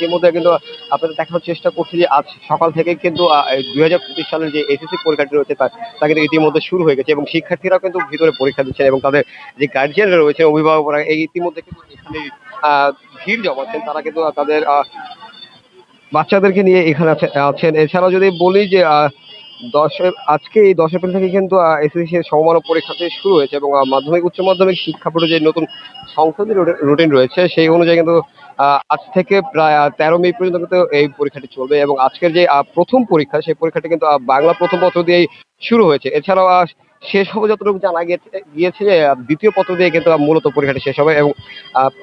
ইতিমধ্যে কিন্তু আপনাদের দেখানোর চেষ্টা করছি যে আজ সকাল থেকে কিন্তু দুই হাজার পঁচিশ সালের যে এসএসসি পরীক্ষাটি রয়েছে তা তা কিন্তু ইতিমধ্যে শুরু হয়ে গেছে এবং শিক্ষার্থীরাও কিন্তু ভিতরে পরীক্ষা দিচ্ছেন এবং তাদের যে গার্জিয়ানরা রয়েছে, অভিভাবকরা এই ইতিমধ্যে কিন্তু এখানে ভিড় জমাচ্ছেন। তারা কিন্তু তাদের বাচ্চাদেরকে নিয়ে এখানে আছে- আছেন। এছাড়াও যদি বলি যে দশে আজকে এই দশ এপ্রিল থেকে কিন্তু এসএসসি সমমানব পরীক্ষাতে শুরু হয়েছে এবং মাধ্যমিক, উচ্চ মাধ্যমিক শিক্ষা বোর্ডের যে নতুন সংসদীয় রুটিন রয়েছে, সেই অনুযায়ী কিন্তু আজ থেকে প্রায় তেরো মে পর্যন্ত কিন্তু এই পরীক্ষাটি চলবে এবং আজকের যে প্রথম পরীক্ষা, সেই পরীক্ষাটি কিন্তু বাংলা প্রথম পত্র দিয়েই শুরু হয়েছে। এছাড়াও শেষ হবে যতটুকু জানা গিয়েছে গিয়েছে যে দ্বিতীয় পত্র দিয়ে কিন্তু মূলত পরীক্ষাটি শেষ হবে এবং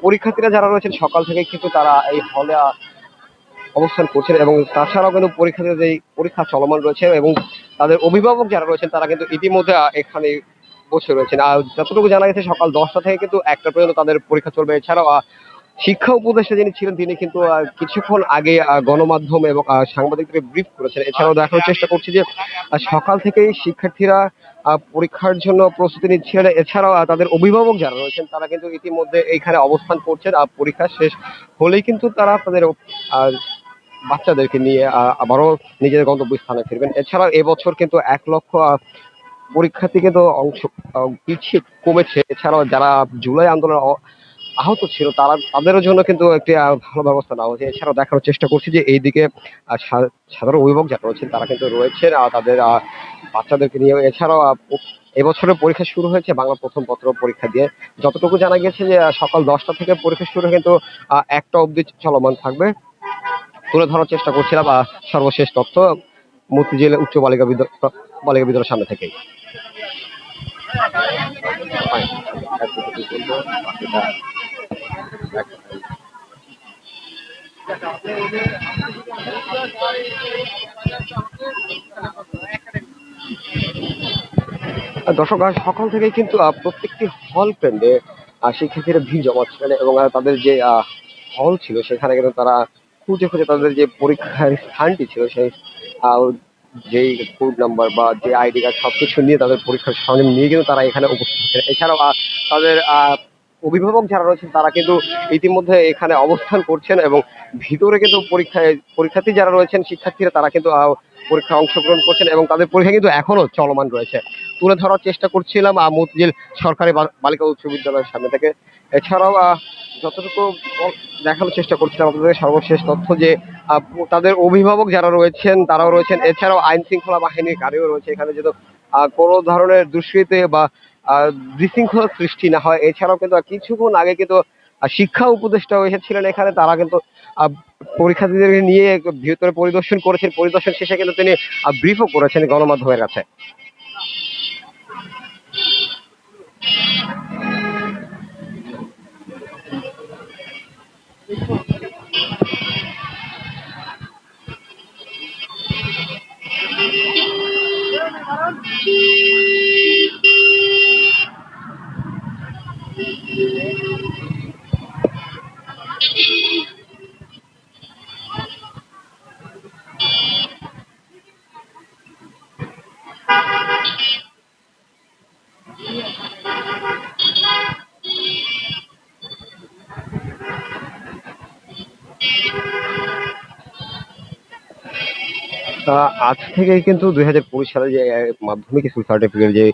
পরীক্ষার্থীরা যারা রয়েছেন সকাল থেকে কিন্তু তারা এই হলে অবস্থান করছেন এবং তাছাড়াও কিন্তু পরীক্ষাতে যে পরীক্ষা চলমান রয়েছে এবং তাদের অভিভাবক যারা রয়েছেন তারা কিন্তু ইতিমধ্যে এখানে বসে রয়েছেন। আর যতটুকু জানা গেছে সকাল দশটা থেকে কিন্তু একটা পর্যন্ত তাদের পরীক্ষা চলবে। এছাড়াও শিক্ষা উপদেষ্টা যিনি ছিলেন তিনি কিন্তু কিছুক্ষণ আগে গণমাধ্যম এবং সাংবাদিকদের ব্রিফ করেছেন। এছাড়াও দেখানোর চেষ্টা করছি যে সকাল থেকেই শিক্ষার্থীরা আহ, পরীক্ষার জন্য প্রস্তুতি নিচ্ছিলেন। এছাড়াও তাদের অভিভাবক যারা রয়েছেন তারা কিন্তু ইতিমধ্যে এইখানে অবস্থান করছেন। আর পরীক্ষা শেষ হলেই কিন্তু তারা তাদের আহ, বাচ্চাদেরকে নিয়ে আবারও নিজেদের গন্তব্যস্থানে ফিরবেন। এছাড়াও এবছর কিন্তু এক লক্ষ পরীক্ষার্থী কিন্তু অংশ পিছিয়ে কমেছে। এছাড়াও যারা জুলাই আন্দোলনে আহত ছিল তারা তাদের জন্য কিন্তু একটি ভালো ব্যবস্থা নেওয়া হয়েছে। এছাড়াও দেখানোর চেষ্টা করছি যে এইদিকে সাধারণ অভিভাবক যারা রয়েছেন তারা কিন্তু রয়েছেন আহ, তাদের বাচ্চাদেরকে নিয়ে। এছাড়াও এবছরের পরীক্ষা শুরু হয়েছে বাংলা প্রথম পত্র পরীক্ষা দিয়ে। যতটুকু জানা গেছে যে সকাল দশটা থেকে পরীক্ষা শুরু কিন্তু একটা অবধি চলমান থাকবে। তুলে ধরার চেষ্টা করছিলাম আহ, সর্বশেষ তথ্য মতিঝিল উচ্চ বালিকা বিদ্যালয় বালিকা বিদ্যালয়ের সামনে থেকেই। আর দর্শক সকাল থেকে কিন্তু প্রত্যেকটি হল কেন্দ্রে শিক্ষার্থীরা ভিড় জমাচ্ছিলেন এবং তাদের যে হল ছিল সেখানে কিন্তু তারা খুঁজে খুঁজে তাদের যে পরীক্ষার স্থানটি ছিল, সেই যেই কোড নাম্বার বা যে আইডি কার্ড সব কিছু নিয়ে তাদের পরীক্ষার সরঞ্জাম নিয়ে কিন্তু তারা এখানে উপস্থিত হচ্ছেন এছাড়াও তাদের অভিভাবক যারা রয়েছেন, তারা কিন্তু ইতিমধ্যে এখানে অবস্থান করছেন এবং ভিতরে কিন্তু পরীক্ষায়, পরীক্ষার্থী যারা রয়েছেন, শিক্ষার্থীরা, তারা কিন্তু পরীক্ষায় অংশগ্রহণ করছেন এবং তাদের পরীক্ষা কিন্তু এখনও চলমান রয়েছে। তুলে ধরার চেষ্টা করছিলাম মতিঝিল সরকারি বালিকা উচ্চ বিদ্যালয়ের সামনে থেকে। এছাড়াও যতটুকু দেখানোর চেষ্টা করছিলাম আপনাদের সর্বশেষ তথ্য যে তাদের অভিভাবক যারা রয়েছেন তারাও রয়েছেন। এছাড়াও আইন শৃঙ্খলা বাহিনীর গাড়িও রয়েছে এখানে যেহেতু কোনো ধরনের দুষ্কৃতি বা আহ, বিশৃঙ্খলা সৃষ্টি না হয়। এছাড়াও কিন্তু কিছুক্ষণ আগে কিন্তু আহ, শিক্ষা উপদেষ্টাও এসেছিলেন এখানে। তারা কিন্তু পরীক্ষার্থীদের নিয়ে ভিতরে পরিদর্শন করেছেন। পরিদর্শন শেষে কিন্তু তিনি ব্রিফও করেছেন গণমাধ্যমের কাছে। আহ, আজ থেকে কিন্তু দুই হাজার কুড়ি সালে যে মাধ্যমিক স্কুল সার্টিফিকেট যে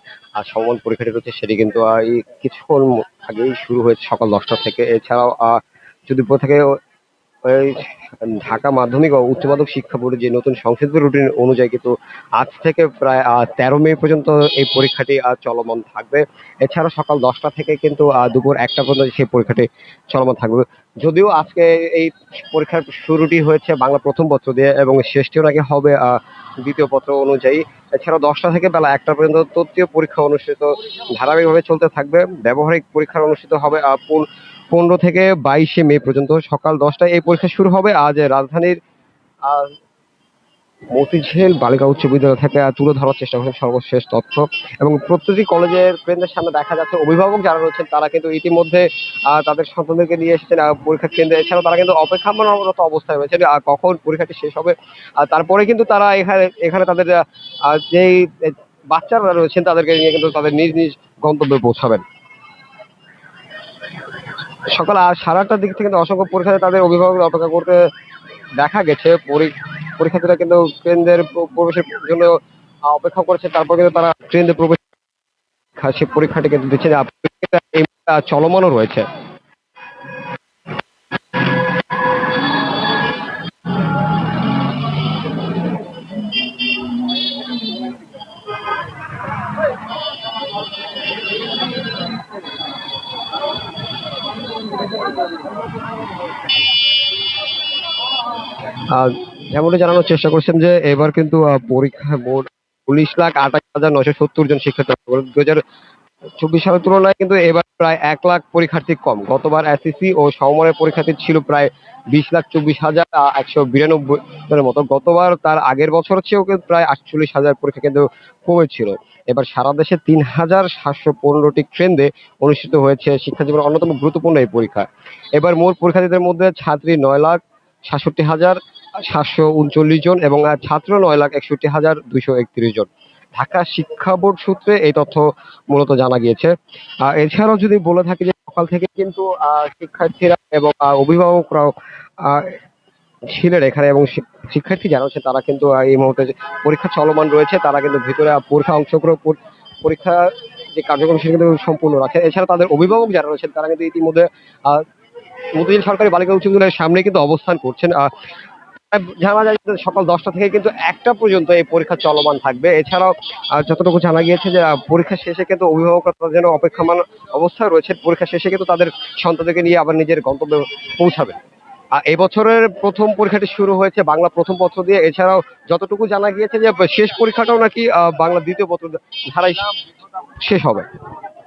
সমল পরীক্ষাটি রয়েছে সেটি কিন্তু এই কিছুক্ষণ আগেই শুরু হয়েছে সকাল দশটা থেকে। এছাড়াও আহ, যদি বলে থাকে ঢাকা মাধ্যমিক ও উচ্চ মাধ্যমিক শিক্ষা বোর্ডের যে নতুন সংশোধিত রুটিন অনুযায়ী কিন্তু আজ থেকে প্রায় তেরো মে পর্যন্ত এই পরীক্ষাটি চলমান থাকবে। এছাড়া সকাল দশটা থেকে কিন্তু দুপুর একটা পর্যন্ত সেই পরীক্ষাটি চলমান থাকবে। যদিও আজকে এই পরীক্ষার শুরুটি হয়েছে বাংলা প্রথম পত্র দিয়ে এবং শেষটিও নাকি হবে দ্বিতীয় পত্র অনুযায়ী। এছাড়া দশটা থেকে বেলা একটা পর্যন্ত তৃতীয় পরীক্ষা অনুষ্ঠিত ধারাবাহিকভাবে চলতে থাকবে। ব্যবহারিক পরীক্ষা অনুষ্ঠিত হবে পনেরো থেকে বাইশে মে পর্যন্ত সকাল দশটায় এই পরীক্ষা শুরু হবে। আজ রাজধানীর মতিঝিল বালিকা উচ্চ বিদ্যালয় থেকে তুলে ধরার চেষ্টা করছেন সর্বশেষ তথ্য। এবং প্রতিটি কলেজের কেন্দ্রের সামনে দেখা যাচ্ছে অভিভাবক যারা রয়েছেন তারা কিন্তু ইতিমধ্যে তাদের সন্তানদেরকে নিয়ে এসেছেন পরীক্ষা কেন্দ্রে। এছাড়াও তারা কিন্তু অপেক্ষামানরত অবস্থায় রয়েছে আহ, কখন পরীক্ষাটি শেষ হবে। আর তারপরে কিন্তু তারা এখানে এখানে তাদের যেই বাচ্চারা রয়েছেন তাদেরকে নিয়ে কিন্তু তাদের নিজ নিজ গন্তব্যে পৌঁছাবেন। সকাল সাড়ে আটটার দিক থেকে অসংখ্য পরীক্ষার্থী তাদের অভিভাবকদের অপেক্ষা করতে দেখা গেছে। পরী- পরীক্ষার্থীরা কিন্তু কেন্দ্রের প্রবেশের জন্য অপেক্ষা করেছে। তারপর কিন্তু তারা কেন্দ্রে প্রবেশ সে পরীক্ষাটি কিন্তু দিচ্ছে চলমানও রয়েছে। যেমনটি জানানোর চেষ্টা করছেন যে এবার কিন্তু পরীক্ষা মোট উনিশ লাখ আঠাশ হাজার নশো সত্তর জন শিক্ষার্থী দু হাজার চব্বিশ সালের তুলনায় কিন্তু এবার প্রায় এক লাখ পরীক্ষার্থী কম। গতবার এসএসসি ও সমমানের পরীক্ষার্থী ছিল প্রায় বিশ লাখ চব্বিশ হাজার একশো বিরানব্বই জনের মতো। গতবার তার আগের বছর চেয়েও কিন্তু প্রায় আটচল্লিশ হাজার পরীক্ষা কিন্তু কমেছিল। এবার সারা দেশে তিন হাজার সাতশো পনেরোটি কেন্দ্রে অনুষ্ঠিত হয়েছে শিক্ষা জীবনের অন্যতম গুরুত্বপূর্ণ এই পরীক্ষা। এবার মোট পরীক্ষার্থীদের মধ্যে ছাত্রী নয় লাখ সাতষট্টি হাজার সাতশো উনচল্লিশ জন এবং ছাত্র নয় লাখ একষট্টি হাজার দুইশো একত্রিশ জন। ঢাকা শিক্ষা বোর্ড সূত্রে এই তথ্য মূলত জানা গিয়েছে। এছাড়াও যদি বলে থাকি যে সকাল থেকে কিন্তু শিক্ষার্থীরা এবং অভিভাবকরাও ছিলেন এখানে এবং শিক্ষার্থী যারা হচ্ছে তারা কিন্তু এই মুহূর্তে পরীক্ষা চলমান রয়েছে তারা কিন্তু ভিতরে পরীক্ষা অংশগ্রহণ পর- পরীক্ষা যে কার্যক্রম সেটা কিন্তু সম্পূর্ণ রাখে। এছাড়া তাদের অভিভাবক যারা রয়েছেন তারা কিন্তু ইতিমধ্যে মতিঝিল সরকারি বালিকা উচ্চ বিদ্যালয়ের সামনে কিন্তু অবস্থান করছেন। জানা যায় সকাল দশটা থেকে কিন্তু একটা পর্যন্ত এই পরীক্ষা চলমান থাকবে। এছাড়াও যতটুকু জানা গিয়েছে যে পরীক্ষা শেষে কিন্তু অভিভাবকরা যেন অপেক্ষমান অবস্থায় রয়েছে পরীক্ষা শেষে কিন্তু তাদের সন্তানদেরকে নিয়ে আবার নিজের গন্তব্যে পৌঁছাবে আর এবছরের প্রথম পরীক্ষাটি শুরু হয়েছে বাংলা প্রথম পত্র দিয়ে। এছাড়াও, যতটুকু জানা গিয়েছে যে, শেষ পরীক্ষাটাও নাকি বাংলা দ্বিতীয় পত্র ধারাই শেষ হবে।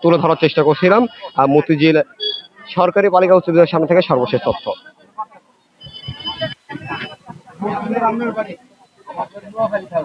তুলে ধরার চেষ্টা করছিলাম মতিঝিল সরকারি বালিকা উচ্চ বিদ্যালয়ের সামনে থেকে সর্বশেষ তথ্য। আপনার বাড়ি আপনার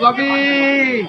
Babi.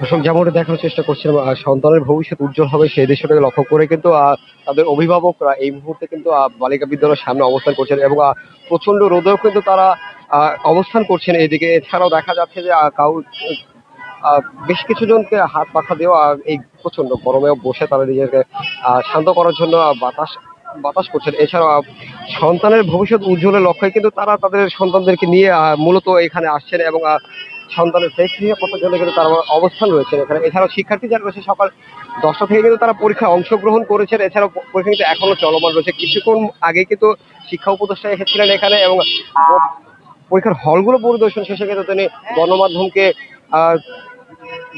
দর্শক যেমনটা দেখানোর চেষ্টা করছিলাম সন্তানের ভবিষ্যৎ উজ্জ্বল হবে সেই দৃশ্যটাকে লক্ষ্য করে কিন্তু তাদের অভিভাবকরা এই মুহূর্তে কিন্তু বালিকা বিদ্যালয়ের সামনে অবস্থান করছেন এবং প্রচণ্ড রোদেও কিন্তু তারা অবস্থান করছেন এইদিকে এছাড়াও দেখা যাচ্ছে যে কাউ বেশ কিছু জনকে হাত পাখা দিয়েও এই প্রচণ্ড গরমেও বসে তারা নিজেকে শান্ত করার জন্য বাতাস বাতাস করছেন। এছাড়া সন্তানের ভবিষ্যৎ উজ্জ্বলের লক্ষ্যে কিন্তু তারা তাদের সন্তানদেরকে নিয়ে মূলত এখানে আসছেন এবং সন্তানের সেফ নিরাপত্তার জন্য কিন্তু তারা অবস্থান রয়েছে এখানে। এছাড়াও শিক্ষার্থী যারা রয়েছে, সকাল দশটা থেকে কিন্তু তারা পরীক্ষায় অংশগ্রহণ করেছেন। এছাড়াও পরীক্ষা কিন্তু এখনও চলমান রয়েছে। কিছুক্ষণ আগে কিন্তু শিক্ষা উপদেষ্টা এসেছিলেন এখানে এবং পরীক্ষার হলগুলো পরিদর্শন শেষে কিন্তু তিনি গণমাধ্যমকে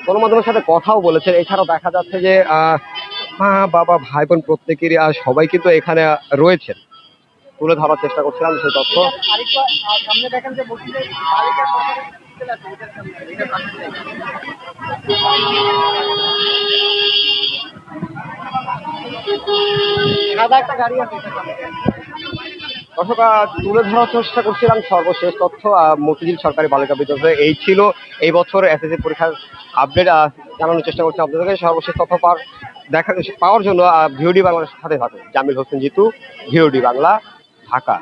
গণমাধ্যমের সাথে কথাও বলেছেন এছাড়াও দেখা যাচ্ছে যে মা, বাবা ভাই বোন প্রত্যেকেরই সবাই কিন্তু এখানে রয়েছেন তুলে ধরার চেষ্টা করছিলাম সেই তথ্য। সাদা একটা গাড়ি আছে। দর্শক তুলে ধরার চেষ্টা করছিলাম সর্বশেষ তথ্য মতিঝিল সরকারি বালিকা বিদ্যালয় এই ছিল এই বছর এসএসসি পরীক্ষার আপডেট জানানোর চেষ্টা করছি আপনাদেরকে। সর্বশেষ তথ্য পাওয়ার, দেখা, পাওয়ার জন্য ভিওডি বাংলার সাথে থাকুন। জামিল হোসেন জিতু, ভিওডি বাংলা, ঢাকা।